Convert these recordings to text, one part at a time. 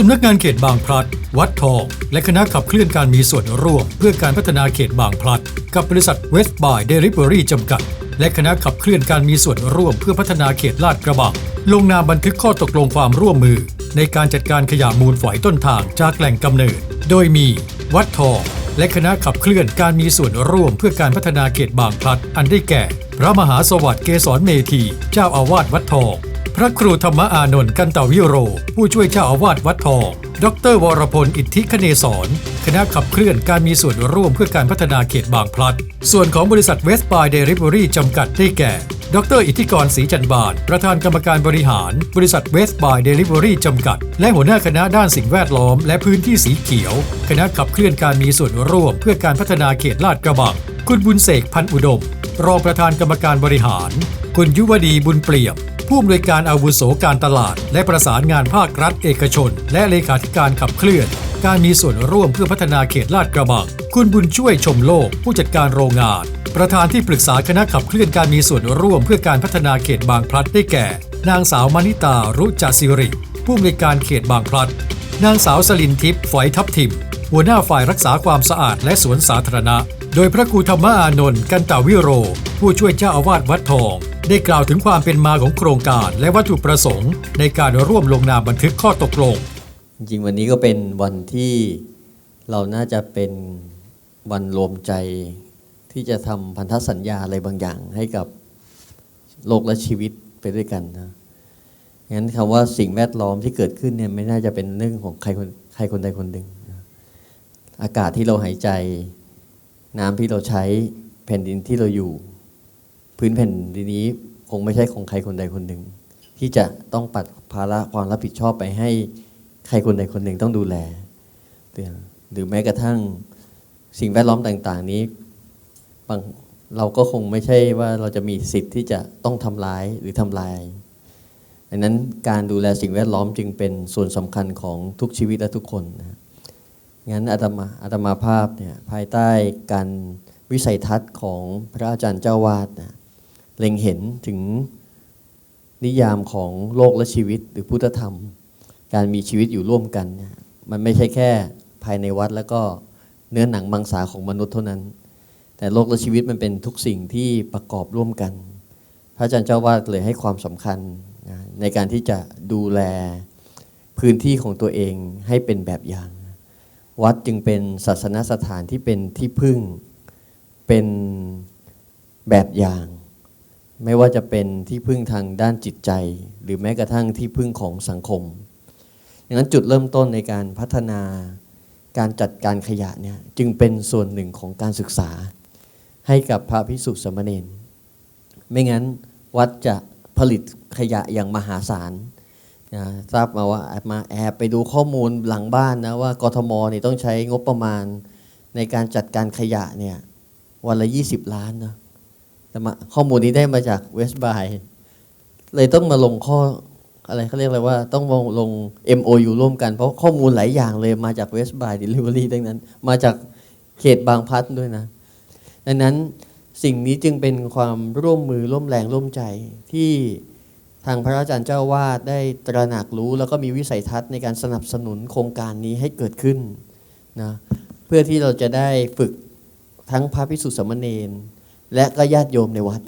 สำนักงานเขตบางพลัด วัดทอง และคณะขับเคลื่อนการมีส่วนร่วม เพื่อการพัฒนาเขตบางพลัด กับบริษัทเวสต์บายเดลิเวอรี่จำกัด และคณะขับเคลื่อนการมีส่วนร่วม เพื่อพัฒนาเขตลาดกระบังลงนามบันทึกข้อตกลงความร่วมมือ ในการจัดการขยะมูลฝอยต้นทางจากแหล่งกำเนิด โดยมี วัดทอง และคณะขับเคลื่อนการมีส่วนร่วม เพื่อการพัฒนาเขตบางพลัด อันได้แก่ พระมหาสวัสดิ์เกษรเมธี เจ้าอาวาสวัดทอง พระครูธรรมอานนท์กันตวิโร ผู้ช่วยเจ้าอาวาสวัดทอง ดรวรพล อิทธิคเนศรคณะขับเคลื่อนการมีส่วนร่วมเพื่อการพัฒนาเขตบางพลัด ส่วนของบริษัทเวสต์บายเดลิเวอรี่จำกัดได้แก่ ดรอิทธิกรศรีจันบาน ประธานกรรมการบริหาร บริษัทเวสต์บายเดลิเวอรี่จำกัด และหัวหน้าคณะด้านสิ่งแวดล้อม และพื้นที่สีเขียว คณะขับเคลื่อนการมีส่วนร่วม เพื่อการพัฒนาเขตลาดกระบัง คุณบุญเสกพันอุดม รองประธานกรรมการบริหาร คุณยุวดีบุญเปลี่ยม ผู้อำนวยการอาวุโสการตลาด และประสานงานภาครัฐเอกชน และเลขาธิการขับเคลื่อน การมีส่วนร่วมเพื่อพัฒนาเขตลาดกระบัง คุณบุญช่วยชมโลก ผู้จัดการโรงงาน ประธานที่ปรึกษาคณะขับเคลื่อนการมีส่วนร่วมเพื่อการพัฒนาเขตบางพลัดได้แก่ นางสาวมณิตารุจาสิริผู้อำนวยการเขตบางพลัด นางสาวสลินทิพย์ฝอยทับทิมหัวหน้าฝ่ายรักษาความสะอาดและสวนสาธารณะ โดยพระครูธรรมอานนท์กันตาวิโร ผู้ช่วยเจ้าอาวาสวัดทอง ได้กล่าวถึงความเป็นมาของโครงการ และวัตถุประสงค์ในการร่วมลงนามบันทึกข้อตกลง จริงวันนี้ก็เป็นวันที่เราน่าจะเป็นวันรวมใจที่จะทำพันธสัญญาอะไรบางอย่างให้กับโลกและชีวิตไปด้วยกันนะงั้นคำว่าสิ่งแวดล้อมที่เกิดขึ้นเนี่ยไม่น่าจะเป็นเรื่องของใครคนใครคนใดคนหนึ่งอากาศที่เราหายใจ น้ำที่เราใช้แผ่นดินที่เราอยู่ พื้นแผ่นดินนี้คงไม่ใช่ของใครคนใดคนหนึ่ง ที่จะต้องปัดภาระความรับผิดชอบไปให้ใครคนใดคนหนึ่งต้องดูแล หรือแม้กระทั่งสิ่งแวดล้อมต่างๆ นี้บางเราก็คงไม่ใช่ว่าเราจะมีสิทธิ์ที่จะต้องทำร้ายหรือทำลายดังนั้นการดูแลสิ่งแวดล้อมจึงเป็นส่วนสำคัญของทุกชีวิตและทุกคนนะงั้นอาตมาอาตมาภาพเนี่ยภายใต้การวิสัยทัศน์ของพระอาจารย์เจ้าวาดนะ เล็งเห็นถึงนิยามของโลกและชีวิตหรือพุทธธรรม การมีชีวิตอยู่ร่วมกัน มันไม่ใช่แค่ภายในวัดแล้วก็เนื้อหนังมังสาของมนุษย์เท่านั้น แต่โลกและชีวิตมันเป็นทุกสิ่งที่ประกอบร่วมกัน พระอาจารย์เจ้าวาดเลยให้ความสำคัญนะในการที่จะดูแลพื้นที่ของตัวเองให้เป็นแบบอย่าง วัดจึงเป็นศาสนสถานที่เป็นที่พึ่งเป็นแบบอย่าง ไม่ว่าจะเป็นที่พึ่งทางด้านจิตใจ หรือแม้กระทั่งที่พึ่งของสังคมดังนั้นจุดเริ่มต้นในการพัฒนาการจัดการขยะเนี่ยจึงเป็นส่วนหนึ่งของการศึกษา ให้กับพระพิสุสมณีนไม่งั้นวัดจะผลิตขยะอย่างมหาศาลนะทราบมาว่ามาแอบไปดูข้อมูลหลังบ้านนะว่ากทมนี่ต้องใช้งบประมาณในการจัดการขยะเนี่ยวันละ 20 ล้านนะ แต่มาข้อมูลนี้ได้มาจากเวสบายเลยต้องมาลงข้ออะไรเขาเรียกอะไรว่าต้องลงลง MOU ร่วมกัน เพราะข้อมูลหลายอย่างเลยมาจาก West by Delivery ดังนั้น มาจากเขตบางพัดด้วยนะ ดังนั้นสิ่งนี้จึงเป็นความร่วมมือร่วมแรงร่วมใจที่ทางพระอาจารย์เจ้าวาดได้ตระหนักรู้ แล้วก็มีวิสัยทัศน์ในการสนับสนุนโครงการนี้ให้เกิดขึ้นนะเพื่อที่เราจะได้ฝึกทั้งพระพิสุทธิสมณเณร และก็ญาติโยมในวัด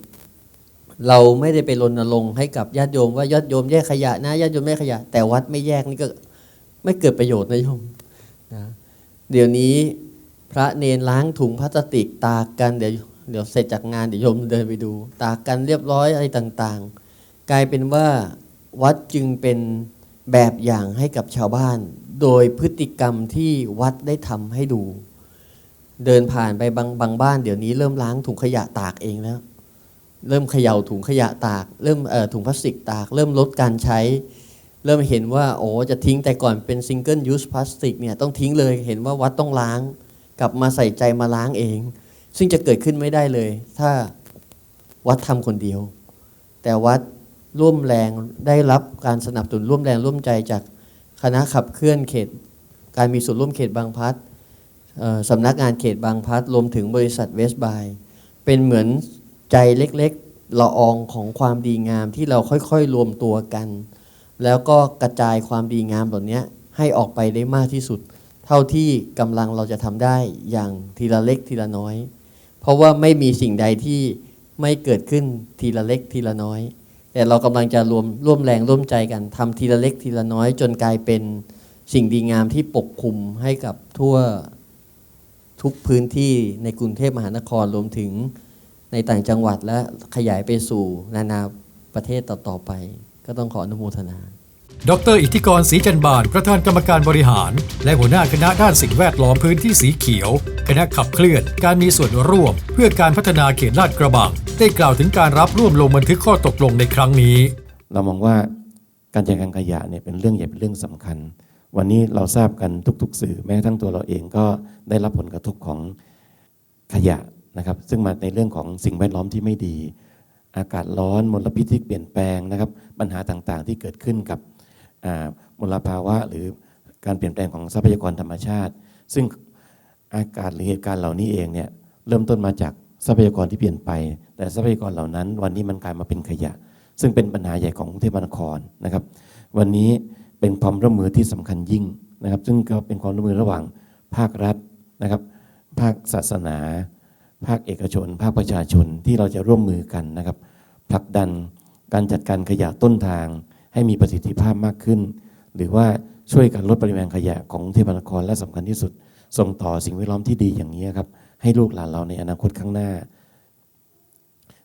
เราไม่ได้ไปรณรงค์ให้กับญาติโยมว่าญาติโยมแยกขยะนะญาติโยมแยกขยะ แต่วัดไม่แยกนี่ก็ไม่เกิดประโยชน์นะโยมนะเดี๋ยวนี้พระเนรล้างถุงพลาสติกตากกันเดี๋ยวเดี๋ยวเสร็จจากงานเดี๋ยวโยมเดินไปดู ตากกันเรียบร้อยอะไรต่างๆ กลายเป็นว่าวัดจึงเป็นแบบอย่างให้กับชาวบ้าน โดยพฤติกรรมที่วัดได้ทำให้ดู เดินผ่านไปบางบางบ้านเดี๋ยวนี้เริ่มล้างถุงขยะตากเองแล้ว เริ่มเขย่าถุงขยะตาก เริ่มถุงพลาสติกตาก เริ่มลดการใช้ เริ่มเห็นว่าโอ้จะทิ้งแต่ก่อนเป็นซิงเกิลยูสพลาสติกเนี่ยต้องทิ้งเลยเห็นว่าวัดต้องล้าง กลับมาใส่ใจมาล้างเอง ซึ่งจะเกิดขึ้นไม่ได้เลย ถ้าวัดทำคนเดียว แต่วัดร่วมแรงได้รับการสนับสนุนร่วมแรงร่วมใจจากคณะขับเคลื่อนเขต การมีส่วนร่วมเขตบางพัด สำนักงานเขตบางพัดรวมถึงบริษัทเวสบายเป็นเหมือนใจเล็กๆละอองของความดีงามที่เราค่อยๆรวมตัวกัน แล้วก็กระจายความดีงามเหล่านี้ให้ออกไปได้มากที่สุด เท่าที่กำลังเราจะทำได้อย่างทีละเล็กทีละน้อย เพราะว่าไม่มีสิ่งใดที่ไม่เกิดขึ้นทีละเล็กทีละน้อย แต่เรากำลังจะรวมร่วมแรงร่วมใจกันทำทีละเล็กทีละน้อย จนกลายเป็นสิ่งดีงามที่ปกคลุมให้กับทั่ว ทุกพื้นที่ในกรุงเทพมหานครรวมถึงในต่างจังหวัดและขยายไปสู่นานาประเทศต่อๆไป ก็ต้องขออนุโมทนา ดร อิทธิกรศรีจันบาน ประธานกรรมการบริหาร และหัวหน้าคณะด้านสิ่งแวดล้อมพื้นที่สีเขียว คณะขับเคลื่อนการมีส่วนร่วม เพื่อการพัฒนาเขตลาดกระบัง ได้กล่าวถึงการรับร่วมลงบันทึกข้อตกลงในครั้งนี้ เรามองว่าการจัดการขยะเนี่ยเป็นเรื่องใหญ่เป็นเรื่องสำคัญ วันนี้เราทราบกันทุก ๆ สื่อแม้กระทั่งตัวเราเองก็ได้รับผลกระทบของขยะนะครับ ซึ่งมาในเรื่องของสิ่งแวดล้อมที่ไม่ดี อากาศร้อนมลพิษที่เปลี่ยนแปลงนะครับ ปัญหาต่างๆที่เกิดขึ้นกับมลภาวะหรือการเปลี่ยนแปลงของทรัพยากรธรรมชาติ ซึ่งอากาศหรือเหตุการณ์เหล่านี้เองเนี่ยเริ่มต้นมาจากทรัพยากรที่เปลี่ยนไป แต่ทรัพยากรเหล่านั้น วันนี้มันกลายมาเป็นขยะ ซึ่งเป็นปัญหาใหญ่ของกรุงเทพมหานครนะครับ วันนี้ เป็นความร่วมมือที่สำคัญยิ่งนะครับ ซึ่งก็เป็นความร่วมมือระหว่างภาครัฐนะครับ ภาคศาสนา ภาคเอกชน ภาคประชาชนที่เราจะร่วมมือกันนะครับผลักดันการจัดการขยะต้นทาง ให้มีประสิทธิภาพมากขึ้น หรือว่าช่วยกันลดปริมาณขยะของกรุงเทพมหานครและสำคัญที่สุด ส่งต่อสิ่งแวดล้อมที่ดีอย่างนี้ครับให้ลูกหลานเราในอนาคตข้างหน้า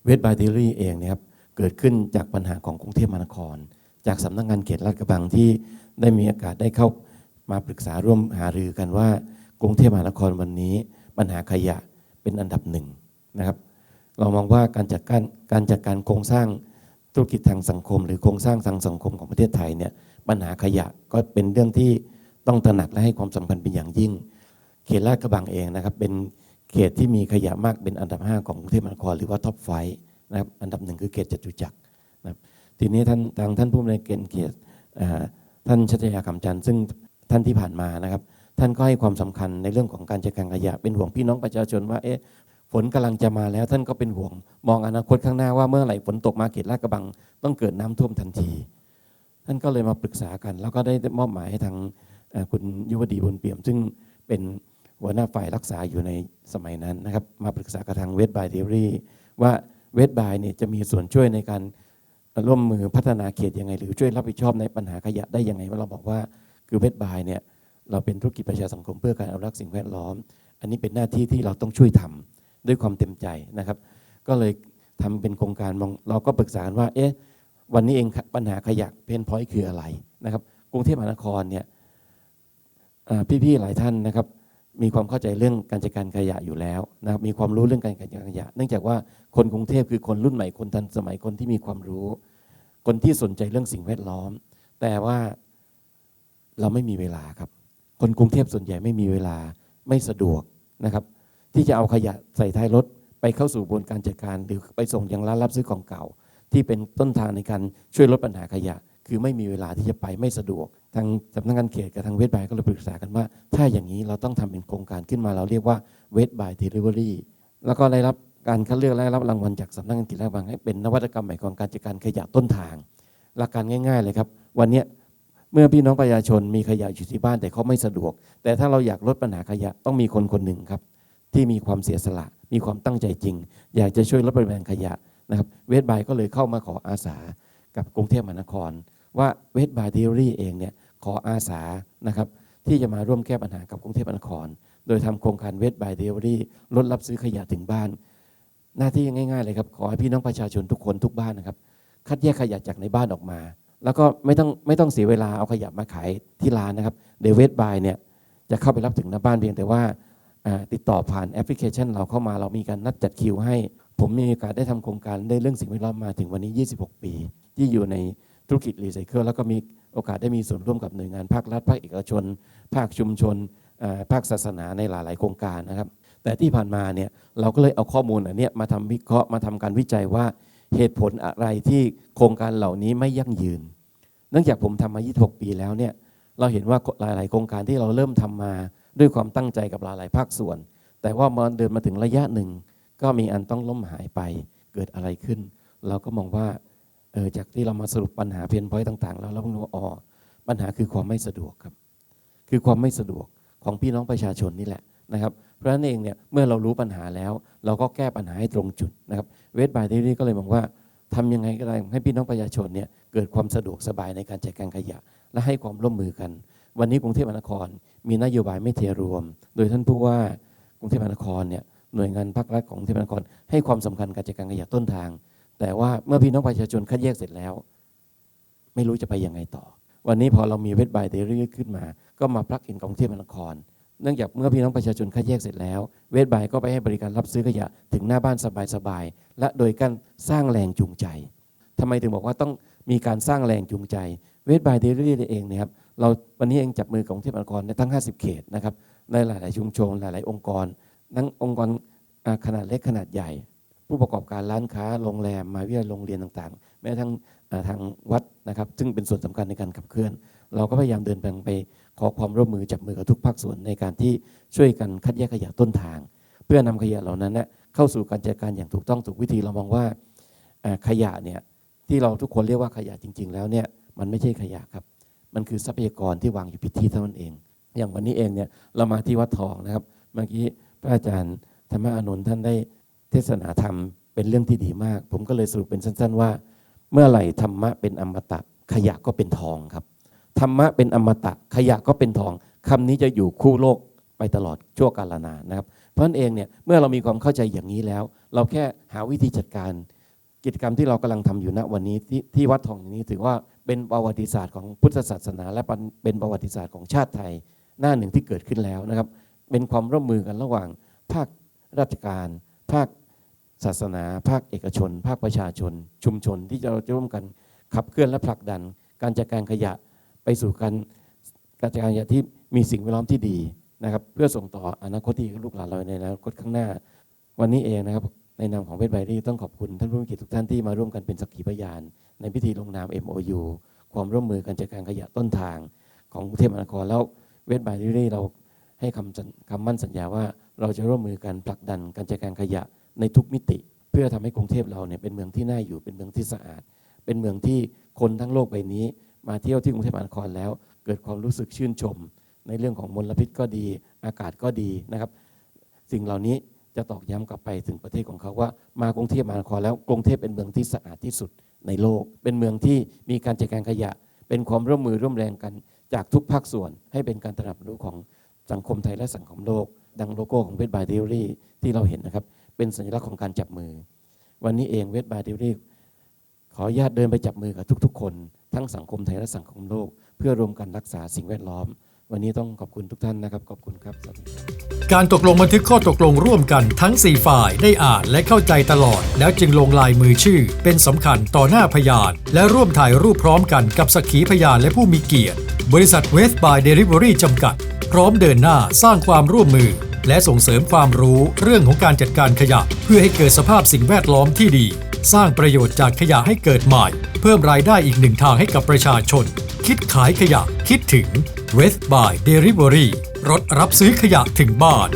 เวทบายเทอรี่เองเนยครับเกิดขึ้นจากปัญหาของกรุงเทพมหานคร จากสำนักงานเขตลาดกระบังที่ได้มีโอกาสได้เข้ามาปรึกษาร่วมหารือกันว่า กรุงเทพมหานครวันนี้ปัญหาขยะเป็นอันดับหนึ่งนะครับ เรามองว่าการจัดการการจัดการโครงสร้างธุรกิจทางสังคม หรือโครงสร้างทางสังคมของประเทศไทยเนี่ยปัญหาขยะก็เป็นเรื่องที่ต้องตระหนักและให้ความสำคัญเป็นอย่างยิ่ง เขตลาดกระบังเองนะครับเป็นเขตที่มีขยะมากเป็นอันดับ 5 ของกรุงเทพมหานครหรือว่าท็อปไฟนะครับอันดับหนึ่งคือเขตจตุจักร ทีนี้ท่านทางท่านผู้อำนวยการเขตอ่าท่านชัชยาคำจันทร์ซึ่งท่านที่ผ่านมานะครับ ท่านก็ให้ความสำคัญในเรื่องของการจัดการขยะ เป็นห่วงพี่น้องประชาชนว่าเอ๊ะฝนกำลังจะมาแล้วท่านก็เป็นห่วง มองอนาคตข้างหน้าว่าเมื่อไหร่ฝนตกมาเขตลาดกระบัง ต้องเกิดน้ำท่วมทันที ท่านก็เลยมาปรึกษากัน แล้วก็ได้มอบหมายให้ทางคุณยุวดีบุญเปี่ยม ซึ่งเป็นหัวหน้าฝ่ายรักษาอยู่ในสมัยนั้นนะครับ มาปรึกษากับทางเวทบายเทอรี่ว่าเวทบายเนี่ยจะมีส่วนช่วยในการ ร่วมมือพัฒนาเขตยังไง หรือช่วยรับผิดชอบในปัญหาขยะได้ยังไงว่าเราบอกว่าคือเวทบายเนี่ยเราเป็นธุรกิจประชาสังคมเพื่อการอนุรักษ์สิ่งแวดล้อม อันนี้เป็นหน้าที่ที่เราต้องช่วยทำด้วยความเต็มใจนะครับ ก็เลยทำเป็นโครงการมองเราก็ปรึกษากันว่าเอ๊ะวันนี้เองปัญหาขยะเพนพอยต์คืออะไรนะครับกรุงเทพมหานครเนี่ยพี่ๆหลายท่านนะครับ มีความเข้าใจเรื่องการจัดการขยะอยู่แล้วนะครับมีความรู้เรื่องการจัดการขยะ เนื่องจากว่าคนกรุงเทพคือคนรุ่นใหม่คนทันสมัยคนที่มีความรู้ คนที่สนใจเรื่องสิ่งแวดล้อม แต่ว่าเราไม่มีเวลาครับ คนกรุงเทพส่วนใหญ่ไม่มีเวลาไม่สะดวกนะครับ ที่จะเอาขยะใส่ท้ายรถไปเข้าสู่กระบวนการจัดการหรือไปส่งยังร้านรับซื้อของเก่า ที่เป็นต้นทางในการช่วยลดปัญหาขยะ คือไม่มีเวลาที่จะไปไม่สะดวก ทางสำนักงานเขตกับทางเวทบายก็เลยปรึกษากันว่า ถ้าอย่างนี้เราต้องทำเป็นโครงการขึ้นมาเราเรียกว่าเวทบายเดลิเวอรี่แล้วก็ได้รับการคัดเลือกและได้รับรางวัลจากสำนักงานเขตลาดกรบังให้เป็นนวัตกรรมใหม่ของการจัดการขยะต้นทาง หลักการง่าย ๆ เลยครับ วันนี้เมื่อพี่น้องประชาชนมีขยะอยู่ที่บ้านแต่เขาไม่สะดวก แต่ถ้าเราอยากลดปัญหาขยะต้องมีคนคนหนึ่งครับ ที่มีความเสียสละ มีความตั้งใจจริง อยากจะช่วยลดปริมาณขยะนะครับเวทบายก็เลยเข้ามาขออาสากับกรุงเทพมหานคร ว่าเวทบายเทอรี่เองเนี่ย ขออาสานะครับที่จะมาร่วมแก้ปัญหากับกรุงเทพมหานคร โดยทำโครงการเวทบายเทอรี่ลดรับซื้อขยะถึงบ้าน หน้าที่ง่ายๆเลยครับ ขอให้พี่น้องประชาชนทุกคนทุกบ้านนะครับ คัดแยกขยะจากในบ้านออกมา แล้วก็ไม่ต้องไม่ต้องเสียเวลาเอาขยะมาขายที่ร้านนะครับเดเวทบายเนี่ยจะเข้าไปรับถึงหน้าบ้านเพียงแต่ว่าติดต่อผ่านแอปพลิเคชัน เราเข้ามาเรามีการนัดจัดคิวให้ ผมมีโอกาสได้ทำโครงการได้เรื่องสิ่งแวดล้อมมาถึงวันนี้ 26 ปี ที่อยู่ในธุรกิจรีไซเคิลแล้วก็มี โอกาสได้มีส่วนร่วมกับหน่วยงานภาครัฐภาคเอกชน ภาคชุมชนภาคศาสนาในหลายๆ โครงการนะครับ แต่ที่ผ่านมาเนี่ยเราก็เลยเอาข้อมูลอันนี้มาทำวิเคราะห์มาทำการวิจัยว่าเหตุผลอะไรที่โครงการเหล่านี้ไม่ยั่งยืน เนื่องจากผมทำมา 26 ปีแล้วเนี่ยเราเห็นว่าหลาย ๆ โครงการที่เราเริ่มทำมาด้วยความตั้งใจกับหลาย ๆ ภาคส่วน แต่ว่ามาเดินมาถึงระยะหนึ่ง ก็มีอันต้องล้มหายไปเกิดอะไรขึ้น เราก็มองว่า เออจากที่เรามาสรุปปัญหาเพนพอยต์ต่าง ๆ แล้วเราเพิ่งรู้ว่าอ๋อปัญหาคือความไม่สะดวกครับ คือความไม่สะดวกของพี่น้องประชาชนนี่แหละนะครับเพราะฉะนั้นเองเนี่ยเมื่อเรารู้ปัญหาแล้ว เราก็แก้ปัญหาให้ตรงจุดนะครับเวสบายเดลี่ก็เลยบอกว่าทำยังไงก็ได้ให้พี่น้องประชาชนเนี่ยเกิดความสะดวกสบายในการจัดการขยะ และให้ความร่วมมือกัน วันนี้กรุงเทพมหานคร มีนโยบายไม่เทรวม โดยท่านผู้ว่ากรุงเทพมหานครเนี่ยหน่วยงานภาครัฐของกรุงเทพมหานครให้ความสำคัญการจัดการขยะต้นทาง แต่ว่าเมื่อพี่น้องประชาชนคัดแยกเสร็จแล้ว ไม่รู้จะไปยังไงต่อ วันนี้พอเรามีเวทบายเดลี่ขึ้นมา ก็มาพลักอินกรุงเทพมหานคร เนื่องจากเมื่อพี่น้องประชาชนคัดแยกเสร็จแล้ว เวทบายก็ไปให้บริการรับซื้อขยะถึงหน้าบ้านสบายๆและโดยการสร้างแรงจูงใจทำไมถึงบอกว่าต้องมีการสร้างแรงจูงใจ เวทบายเดลี่เองเนยครับเราวันนี้เองจับมือกับกรุงเทพมหานครในทั้ง 50 เขตนะครับในหลาย ๆ ชุมชนหลาย ๆ องค์กรทั้งองค์กรขนาดเล็กขนาดใหญ่ ผู้ประกอบการร้านค้าโรงแรมมาวิทยาลัยโรงเรียนต่างๆ แม้ทั่งทางวัดนะครับ ซึ่งเป็นส่วนสำคัญในการขับเคลื่อน เราก็พยายามเดินทางไปขอความร่วมมือจับมือกับทุกภาคส่วนในการที่ช่วยกันคัดแยกขยะต้นทาง เพื่อนำขยะเหล่านั้นเนยเข้าสู่การจัดการอย่างถูกต้องถูกวิธีเรามองว่าขยะเนี่ยที่เราทุกคนเรียกว่าขยะจริง ๆ แล้วเนี่ยมันไม่ใช่ขยะครับ มันคือทรัพยากรที่วางอยู่ผิดที่เท่านั้นเอง อย่างวันนี้เองเนี่ยเรามาที่วัดทองนะครับ เมื่อกี้พระอาจารย์ธรรมอานนท์ท่านได้ ทศนาธรรมเป็นเรื่องที่ดีมาก ผมก็เลยสรุปเป็นสั้น ๆ ว่า เมื่อไหร่ธรรมะเป็นอมตะขยะก็เป็นทองครับ ธรรมะเป็นอมตะขยะก็เป็นทองคำนี้จะอยู่คู่โลกไปตลอดชั่วกาลนานนะครับ เพราะนั้นเองเนี่ยเมื่อเรามีความเข้าใจอย่างนี้แล้ว เราแค่หาวิธีจัดการ กิจกรรมที่เรากำลังทำอยู่ณวันนี้ที่ที่วัดทองนี้ถือว่าเป็นประวัติศาสตร์ของพุทธศาสนา และเป็นประวัติศาสตร์ของชาติไทยหน้าหนึ่งที่เกิดขึ้นแล้วนะครับ เป็นความร่วมมือกันระหว่างภาคราชการ ภาค ศาสนา ภาคเอกชน ภาคประชาชน ชุมชนที่เราจะร่วมกันขับเคลื่อนและผลักดัน การจัดการขยะไปสู่การการจัดการขยะที่มีสิ่งแวดล้อมที่ดีนะครับ เพื่อส่งต่ออนาคตที่ลูกหลานเราในอนาคตข้างหน้า วันนี้เองนะครับในนามของเวทไบรี่ต้องขอบคุณท่านผู้มีเกียรติทุกท่านที่มาร่วมกันเป็นสักขีพยาน ในพิธีลงนาม MOU ความร่วมมือการจัดการขยะต้นทาง ของกรุงเทพมหานครแล้วเวทไบรี่เราให้คำคำมั่นสัญญาว่าเราจะร่วมมือกันผลักดันการจัดการขยะ ในทุกมิติ เพื่อทำให้กรุงเทพเราเนี่ยเป็นเมืองที่น่าอยู่เป็นเมืองที่สะอาด เป็นเมืองที่คนทั้งโลกใบนี้ มาเที่ยวที่กรุงเทพมหานครแล้ว เกิดความรู้สึกชื่นชม ในเรื่องของมลพิษก็ดี อากาศก็ดีนะครับ สิ่งเหล่านี้จะตอกย้ำกลับไปถึงประเทศของเขาว่ามากรุงเทพมหานครแล้วกรุงเทพเป็นเมืองที่สะอาดที่สุดในโลก เป็นเมืองที่มีการจัดการขยะ เป็นความร่วมมือร่วมแรงกันจากทุกภาคส่วน ให้เป็นการตระหนักรู้ของสังคมไทยและสังคมโลก ดังโลโก้ของเวทบายเดลี่ที่เราเห็นนะครับ เป็นสัญลักษณ์ของการจับมือ วันนี้เองเวทบายเดลี่ขออนุญาตเดินไปจับมือกับทุก ๆ คน ทั้งสังคมไทยและสังคมโลก เพื่อรวมกันรักษาสิ่งแวดล้อม วันนี้ต้องขอบคุณทุกท่านนะครับ ขอบคุณครับ การตกลงบันทึกข้อตกลงร่วมกันทั้ง 4 ฝ่ายได้อ่านและเข้าใจตลอด แล้วจึงลงลายมือชื่อ เป็นสำคัญต่อหน้าพยาน และร่วมถ่ายรูปพร้อมกันกับสักขีพยานและผู้มีเกียรติ บริษัทเวสบายเดลิเวอรี่จำกัด พร้อมเดินหน้าสร้างความร่วมมือ และส่งเสริมความรู้เรื่องของการจัดการขยะ เพื่อให้เกิดสภาพสิ่งแวดล้อมที่ดี สร้างประโยชน์จากขยะให้เกิดใหม่ เพิ่มรายได้อีกหนึ่งทางให้กับประชาชน คิดขายขยะคิดถึง West by Delivery รถรับซื้อขยะถึงบ้าน